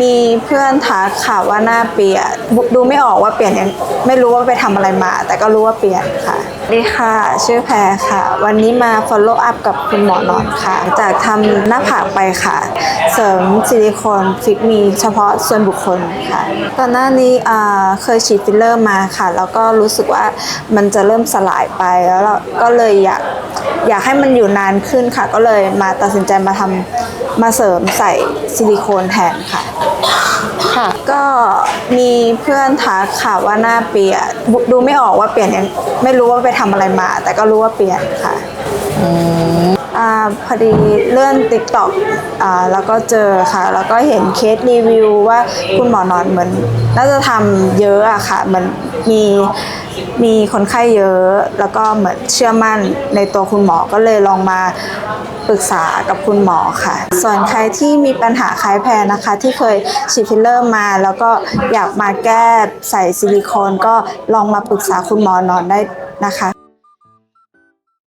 มีเพื่อนทักค่ะว่าหน้าเปลี่ยนดูไม่ออกว่าเปลี่ยนยังไม่รู้ว่าไปทำอะไรมา แต่ก็รู้ว่าเปลี่ยนค่ะดีค่ะ ชื่อแพรค่ะ วันนี้มา follow up กับคุณหมอนอนค่ะ จากทำหน้าผากไปค่ะ เสริมซิลิโคนฟิตมีเฉพาะส่วนบุคคลค่ะก่อนหน้านี้เคยฉีดฟิลเลอร์มาค่ะ แล้วก็รู้สึกว่ามันจะเริ่มสลายไปแล้วเราก็เลยอยาก อยากให้มันอยู่นานขึ้นค่ะ ก็เลยมาตัดสินใจมาทำมาเสริมใส่ซิลิโคนแทนค่ะ ค่ะ ก็มีเพื่อนทักค่ะว่าหน้าเปลี่ยนดูไม่ออกว่าเปลี่ยนยังไม่รู้ว่าไปทำอะไรมา แต่ก็รู้ว่าเปลี่ยนค่ะอ่าพอดีเลื่อนติ๊กต็อกอ่าแล้วก็เจอค่ะ แล้วก็เห็นเคสรีวิวว่าคุณหมอนอนเหมือน น่าจะทำเยอะอะค่ะเหมือนมี มีคนไข้เยอะ แล้วก็เหมือนเชื่อมั่นในตัวคุณหมอก็เลยลองมาปรึกษากับคุณหมอค่ะ ส่วนใครที่มีปัญหาคล้ายแพรนะคะ ที่เคยฉีดฟิลเลอร์มา แล้วก็อยากมาแก้ใส่ซิลิโคนก็ลองมาปรึกษาคุณหมอนอนได้นะคะ